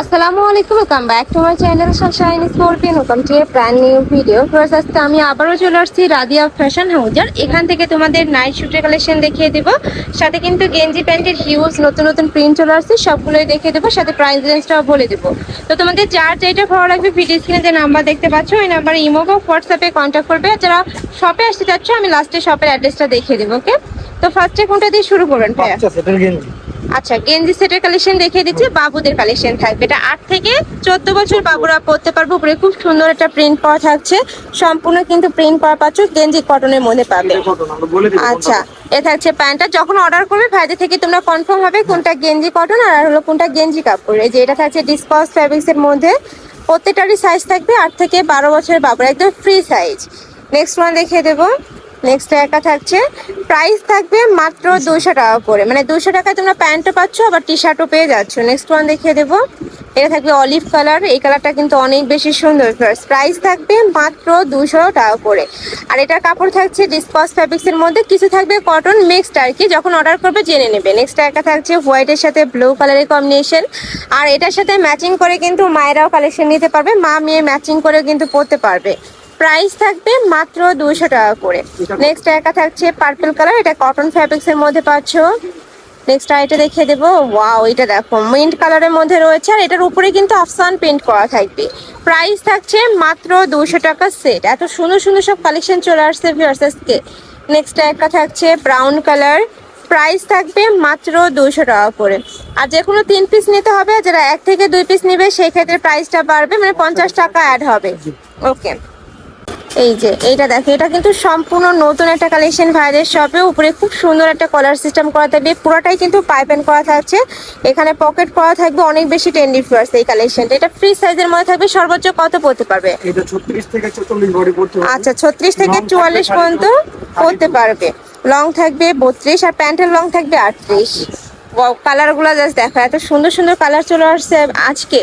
আসসালামু আলাইকুম welcome back to my channel Sunshine Scorpion welcome to a brand new video first আজকে আমি আবারও চলে আসছি রাদিয়া ফ্যাশন হাউজার এখান থেকে তোমাদের নাইট শুটের কালেকশন দেখিয়ে দেব। সাথে কিন্তু গেঞ্জি প্যান্টের হিউজ নতুন নতুন প্রিন্ট চলে আসছে, সবগুলোই দেখিয়ে দেবো। সাথে প্রাইস রেঞ্জটাও বলে দেবো। তো তোমাদের যার যেটা ভালো লাগবে ভিডিও স্ক্রিনে যে নাম্বার দেখতে পাচ্ছ ওই নাম্বারে ইমো বা হোয়াটসঅ্যাপে কন্ট্যাক্ট করবে। যারা শপে আসতে চাচ্ছ, আমি লাস্টে শপের অ্যাড্রেসটা দেখিয়ে দেবো ওকে তো ফার্স্টে কোনটা দিয়ে শুরু করবেন? ভাইয়া আচ্ছা গেঞ্জি সেটের কালেকশন দেখিয়ে দিচ্ছি বাবুদের কালেকশন থাকবে। এটা আট থেকে চোদ্দ বছর বাবুরা পরতে পারবে। উপরে খুব সুন্দর একটা প্রিন্ট করা থাকছে। সম্পূর্ণ কিন্তু প্রিন্ট করা পাচ্ছ গেঞ্জি কটনের মধ্যে পাবে। আচ্ছা এ থাকছে প্যান্টটা। যখন অর্ডার করবে ভাইদের থেকে তোমরা কনফার্ম হবে কোনটা গেঞ্জি কটন আর হলো কোনটা গেঞ্জি কাপড়। এই যে এটা থাকছে ডিসকাউন্ট ফ্যাব্রিক্স এর মধ্যে। প্রত্যেকটারই সাইজ থাকবে আট থেকে বারো বছরের বাবুরা একদম ফ্রি সাইজ নেক্সট ওয়ান দেখিয়ে দেবো। নেক্সট একা থাকছে। প্রাইস থাকবে মাত্র দুশো টাকা করে। মানে দুশো টাকায় তোমরা প্যান্টও পাচ্ছ, আবার টি শার্টও পেয়ে যাচ্ছ। নেক্সট ওয়ান দেখিয়ে দেবো। এটা থাকবে অলিভ কালার এই কালারটা কিন্তু অনেক বেশি সুন্দর প্রাইস থাকবে মাত্র দুশো টাকা করে। আর এটার কাপড় থাকছে ডিসপাস ফ্যাব্রিক্স এর মধ্যে। কিছু থাকবে কটন মিক্সড আর কি। যখন অর্ডার করবে, জেনে নেবে। নেক্সট একটা থাকছে হোয়াইটের সাথে ব্লু কালারের কম্বিনেশন আর এটার সাথে ম্যাচিং করে কিন্তু মায়েরাও কালেকশন নিতে পারবে। মা মেয়ে ম্যাচিং করে কিন্তু পরতে পারবে। প্রাইস থাকবে মাত্র দুশো টাকা করে। নেক্সট একা থাকছে পার্পল কালার এটা কটন ফ্যাব্রিক্স এর মধ্যে পাচ্ছ। নেক্সট এটা দেখিয়ে দেবো। ওয়াও এটা দেখো মিন্ট কালারের মধ্যে রয়েছে আর এটার উপরে কিন্তু আফসান পেন্ট করা থাকবে। প্রাইস থাকছে মাত্র দুশো টাকা সেট এত সুন্দর সুন্দর সব কালেকশন চলে আসছে ভিউয়ার্সেসকে নেক্সট একটা থাকছে ব্রাউন কালার প্রাইস থাকবে মাত্র দুশো টাকা করে। আর যে কোনো তিন পিস নিতে হবে, যারা এক থেকে দুই পিস নেবে, সেই ক্ষেত্রে প্রাইসটা বাড়বে মানে পঞ্চাশ টাকা অ্যাড হবে। ওকে এই যে এইটা দেখো এটা কিন্তু সম্পূর্ণ নতুন একটা কালেকশন ভাইদের শপে উপরে খুব সুন্দর একটা কলার সিস্টেম করা থাকবে। পুরোটাই কিন্তু পাইপ এন্ড করা থাকছে। এখানে পকেট করা থাকবে অনেক বেশি টেন্ডি ফ্লার্স এই কালেকশনটা এটা ফ্রি সাইজের মধ্যে থাকবে সর্বোচ্চ কত পড়তে পারবে? এটা 36 থেকে 44 বডি পড়তে হবে আচ্ছা ছত্রিশ থেকে Long থাকবে চুয়াল্লিশ পর্যন্ত পড়তে পারবে। লং থাকবে বত্রিশ আর প্যান্টের লং থাকবে আটত্রিশ। কালারগুলো জাস্ট দেখো এত সুন্দর সুন্দর কালার চলে আসছে আজকে।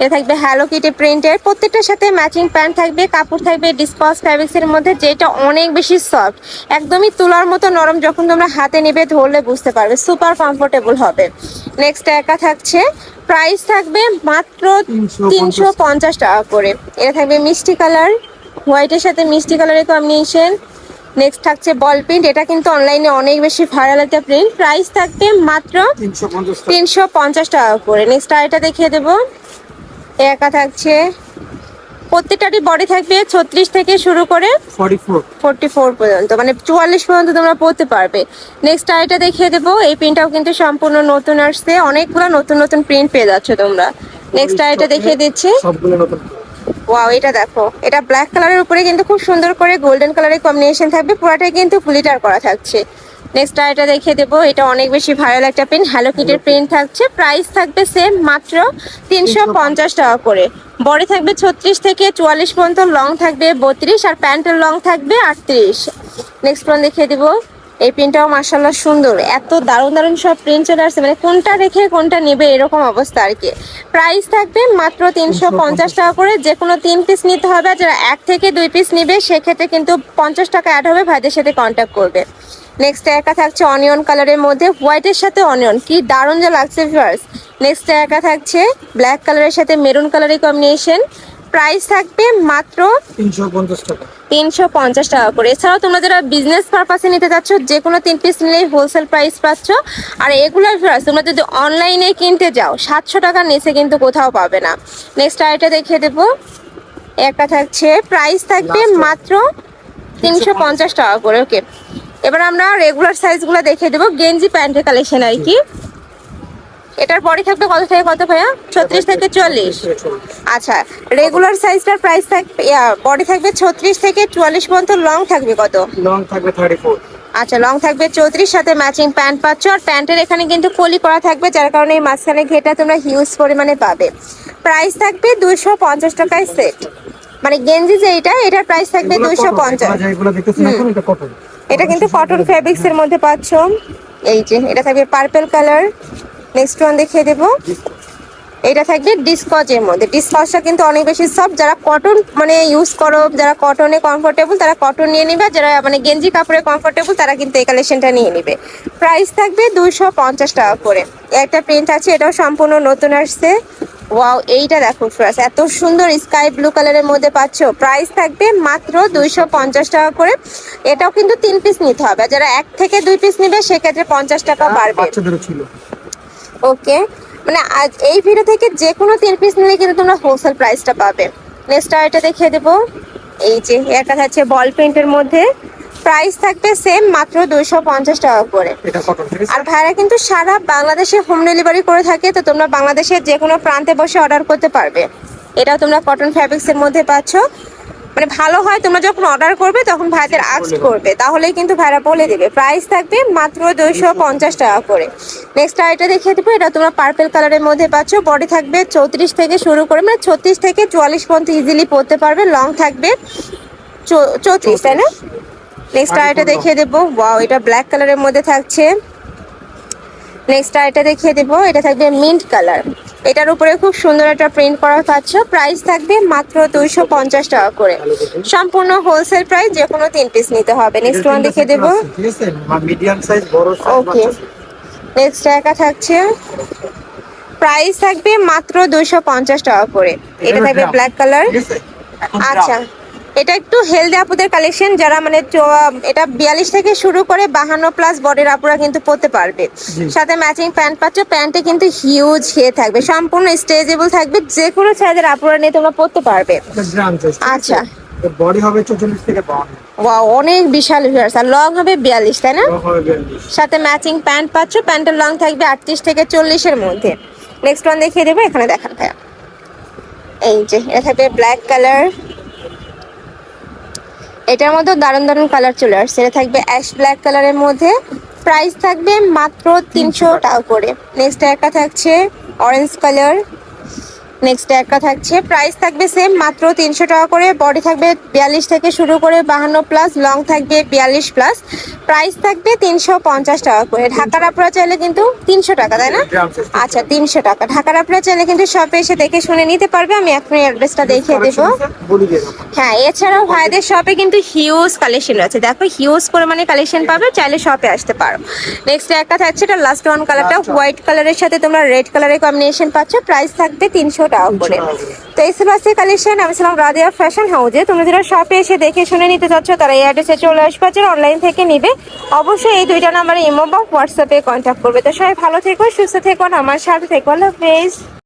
এটা থাকবে হ্যালো কিটি প্রিন্টের প্রত্যেকটার সাথে ম্যাচিং প্যান্ট থাকবে কাপড় থাকবে ডিসপস ফ্যাব্রিক্স এর মধ্যে যেটা অনেক বেশি সফট একদমই তুলার মতো নরম যখন তোমরা হাতে নেবে ধরলে বুঝতে পারবে সুপার কমফোর্টেবল হবে। নেক্সট একা থাকছে। প্রাইস থাকবে মাত্র তিনশো পঞ্চাশ। টাকা করে। এটা থাকবে মিষ্টি কালার হোয়াইটের সাথে মিষ্টি কালারের কম্বিনেশন নেক্সট থাকছে বল প্রিন্ট এটা কিন্তু অনলাইনে অনেক বেশি ভাইরাল একটা প্রিন্ট প্রাইস থাকবে মাত্র তিনশো পঞ্চাশ টাকা। করে। নেক্সট আর এটা দেখিয়ে দেবো। এ একা থাকছে। প্রত্যেকটারই বডি থাকবে ছত্রিশ থেকে শুরু করে 44 ফোরটি ফোর পর্যন্ত মানে চুয়াল্লিশ পর্যন্ত তোমরা পড়তে পারবে। নেক্সট আরেকটা দেখিয়ে দেবো এই প্রিন্টটাও কিন্তু সম্পূর্ণ নতুন আসছে। অনেকগুলো নতুন নতুন প্রিন্ট পেয়ে যাচ্ছ তোমরা। নেক্সট আরেকটা দেখিয়ে দিচ্ছি। ওয়াও এটা দেখো। এটা ব্ল্যাক কালারের উপরে কিন্তু খুব সুন্দর করে গোল্ডেন কালারের কম্বিনেশন থাকবে। পুরোটাই কিন্তু গ্লিটার করা থাকছে। নেক্সট এটা দেখিয়ে দেবো। এটা অনেক বেশি ভাইরাল একটা প্রিন্ট হ্যালো কিটের প্রিন্ট থাকছে। প্রাইস থাকবে সেম মাত্র তিনশো পঞ্চাশ টাকা করে। বডি থাকবে ছত্রিশ থেকে চুয়াল্লিশ পর্যন্ত লং থাকবে বত্রিশ আর প্যান্টের লং থাকবে আটত্রিশ। নেক্সট ওয়ান দেখিয়ে দেবো। এই প্রিন্টটাও মার্শাল্লাহ সুন্দর। এত দারুণ দারুণ সব প্রিন্ট চলে আসছে। মানে কোনটা রেখে কোনটা নেবে এরকম অবস্থা আর কি। প্রাইস থাকবে মাত্র তিনশো পঞ্চাশ টাকা করে। যে কোনো তিন পিস নিতে হবে। যারা এক থেকে দুই পিস নিবে সেক্ষেত্রে কিন্তু পঞ্চাশ টাকা অ্যাড হবে। ভাইদের সাথে কন্ট্যাক্ট করবে। নেক্সট একা থাকছে অনিয়ন কালারের মধ্যে হোয়াইটের সাথে অনিয়ন কি দারুণ যা লাগছে ফার্স্ট নেক্সট একা থাকছে ব্ল্যাক কালারের সাথে মেরুন কালারের কম্বিনেশন প্রাইস থাকবে মাত্র 350 টাকা। তিনশো পঞ্চাশ টাকা করে। এছাড়াও তোমরা যারা বিজনেস পারপাসে নিতে চাচ্ছ যে কোনো তিন পিস নিলেই হোলসেল প্রাইস পাচ্ছ। আর এগুলোর প্রাইস তোমরা যদি অনলাইনে কিনতে যাও সাতশো টাকার নিচে কিন্তু কোথাও পাবে না। নেক্সট আরেকটা দেখিয়ে দেবো। একটা থাকছে। প্রাইস থাকবে মাত্র তিনশো পঞ্চাশ টাকা করে। ওকে এবার আমরা রেগুলার সাইজগুলো দেখে দেবো গেঞ্জি প্যান্টের কালেকশন আর কি। এটার পরে থাকবে কত থেকে কত ভাইয়া? ছত্রিশ থেকে চল্লিশ। আচ্ছা রেগুলার সাইজটার প্রাইস থাকবে বডি থাকবে ছত্রিশ থেকে চুয়াল্লিশ পর্যন্ত লং থাকবে কত? লং থাকবে 34 আচ্ছা লং থাকবে চৌত্রিশ সাথে ম্যাচিং প্যান্ট পাচ্ছ। আর প্যান্টের এখানে কিন্তু কলি করা থাকবে যার কারণে এই মাঝখানে ঘেটা তোমরা হিউজ পরিমাণে পাবে। প্রাইস থাকবে দুশো পঞ্চাশ টাকায় সেট মানে গেঞ্জি যে এটা এটার প্রাইস থাকবে cotton, পঞ্চাশ। এটা কিন্তু কটন ফেব্রিক্স এর মধ্যে পাচ্ছ। এই যে এটা থাকবে পার্পল কালার নেক্সট ওয়ান দেখিয়ে দেবো। এটা থাকবে ডিসকচের মধ্যে। ডিসকচটা কিন্তু অনেক বেশি সফট যারা কটন মানে ইউজ করো যারা কটনে কমফোর্টেবল তারা কটন নিয়ে নিবে। যারা মানে গেঞ্জি কাপড়ে কমফোর্টেবল তারা কিন্তু এই কালেকশনটা নিয়ে নিবে। প্রাইস থাকবে দুইশো পঞ্চাশ টাকা করে। একটা প্রিন্ট আছে এটাও সম্পূর্ণ নতুন আসছে। ওয়াও এইটা দেখো ফ্রেশ এত সুন্দর স্কাই ব্লু কালারের মধ্যে পাচ্ছ। প্রাইস থাকবে মাত্র দুইশো পঞ্চাশ টাকা করে। এটাও কিন্তু তিন পিস নিতে হবে। যারা এক থেকে দুই পিস নিবে সেক্ষেত্রে পঞ্চাশ টাকা বাড়বে। ওকে মানে আজ এই ভিডিও থেকে যে কোনো তিন পিস নিলে কিন্তু তোমরা হোলসেল প্রাইসটা পাবে। নেক্সট আর এটা দেখিয়ে দেবো। এই যে একটা থাকছে বল প্রিন্টের মধ্যে। প্রাইস থাকবে সেম মাত্র দুইশো পঞ্চাশ টাকা করে। এটা আর ভাইরা কিন্তু সারা বাংলাদেশে হোম ডেলিভারি করে থাকে তো তোমরা বাংলাদেশের যে কোনো প্রান্তে বসে অর্ডার করতে পারবে। এটাও তোমরা কটন ফ্যাব্রিক্সের মধ্যে পাচ্ছ। মানে ভালো হয় তোমরা যখন অর্ডার করবে তখন ভাইদের আস্ক করবে। তাহলেই কিন্তু ভাইরা বলে দেবে। প্রাইস থাকবে মাত্র দুইশো পঞ্চাশ টাকা করে। নেক্সট আইটা দেখিয়ে দেবো এটা তোমরা পার্পেল কালারের মধ্যে পাচ্ছ। বডি থাকবে চৌত্রিশ থেকে শুরু করে মানে ছত্রিশ থেকে চুয়াল্লিশ পর্যন্ত ইজিলি পরতে পারবে। লং থাকবে চৌত্রিশ তাই না? নেক্সট আইটা দেখিয়ে দেবো। ওয়াও এটা ব্ল্যাক কালারের মধ্যে থাকছে। নেক্সট আইটা দেখিয়ে দেবো। এটা থাকবে মিন্ট কালার এটার উপরে খুব সুন্দর একটা প্রিন্ট করা পাচ্ছ। প্রাইস থাকবে মাত্র দুইশো পঞ্চাশ টাকা করে। সম্পূর্ণ হোলসেল প্রাইস যে কোনো তিন পিস নিতে হবে। নেক্সট ওয়ান দেখিয়ে দেবো। Okay. নেক্সট একা থাকছে। প্রাইস থাকবে মাত্র দুইশো পঞ্চাশ টাকা করে। এটা থাকবে ব্ল্যাক কালার আচ্ছা। এটা একটু হেলদি আপুদের কালেকশন যারা মানে এটা বিয়াল্লিশ থেকে শুরু করে বাহান্ন প্লাস বডির আপুরা কিন্তু পরতে পারবে। সাথে ম্যাচিং প্যান্ট পাচ্ছ প্যান্টে কিন্তু হিউজ হয়ে থাকবে সম্পূর্ণ স্ট্রেচেবল থাকবে যে কোনো সাইজের আপুরা নিয়ে তোমরা পরতে পারবে। আচ্ছা। বডি হবে 44 থেকে 52 ওয়াও অনেক বিশাল ভিউয়ার্স আর লং হবে বিয়াল্লিশ তাই না? 42 সাথে ম্যাচিং প্যান্ট পাচ্ছ প্যান্টের লং থাকবে আটত্রিশ থেকে চল্লিশের মধ্যে। নেক্সট ওয়ান দেখিয়ে দেবো এখানে দেখান ভাইয়া। এই যে এটা থাকবে ব্ল্যাক কালার এটার মধ্যে দারুণ দারুণ কালার চলে আসছে। এটা থাকবে অ্যাশ ব্ল্যাক কালারের মধ্যে। প্রাইস থাকবে মাত্র তিনশো টাকা করে। নেক্সট একটা থাকছে অরেঞ্জ কালার নেক্সট একটা থাকছে। প্রাইস থাকবে সেম মাত্র তিনশো টাকা করে। বডি থাকবে বিয়াল্লিশ থেকে শুরু করে বাহান্ন প্লাস লং থাকবে বিয়াল্লিশ প্লাস প্রাইস থাকবে তিনশো পঞ্চাশ টাকা করে। ঢাকার আপনারা চাইলে কিন্তু তিনশো টাকা তাই না? আচ্ছা তিনশো টাকা। ঢাকার আপনারা চাইলে কিন্তু শপে এসে দেখে শুনে নিতে পারবে। আমি এখনই অ্যাড্রেসটা দেখিয়ে দেবো। হ্যাঁ এছাড়াও ভাইদের শপে কিন্তু হিউজ কালেকশন আছে দেখো হিউজ পরিমাণে কালেকশন পাবে। চাইলে শপে আসতে পারো। নেক্সট একটা থাকছে এটা লাস্ট ওয়ান কালারটা হোয়াইট কালারের সাথে তোমরা রেড কালারের কম্বিনেশন পাচ্ছ। প্রাইস থাকবে তিনশো টাকা করে। 300 টাকা করে। তো এই সেবাসের কালেকশন আমি ছিলাম রাদিয়া ফ্যাশন হাউজে তোমরা যারা শপে এসে দেখে শুনে নিতে চাচ্ছ তারা এই অ্যাড্রেসে চলে আসবে যারা অনলাইন থেকে নিবে অবশ্যই এই দুইটা নাম্বারে ইমো বা হোয়াটসঅ্যাপে কন্ট্যাক্ট করবে। তো সবাই ভালো থেকো সুস্থ থেকো আমার সাথে থেকো। আল্লাহ হাফেজ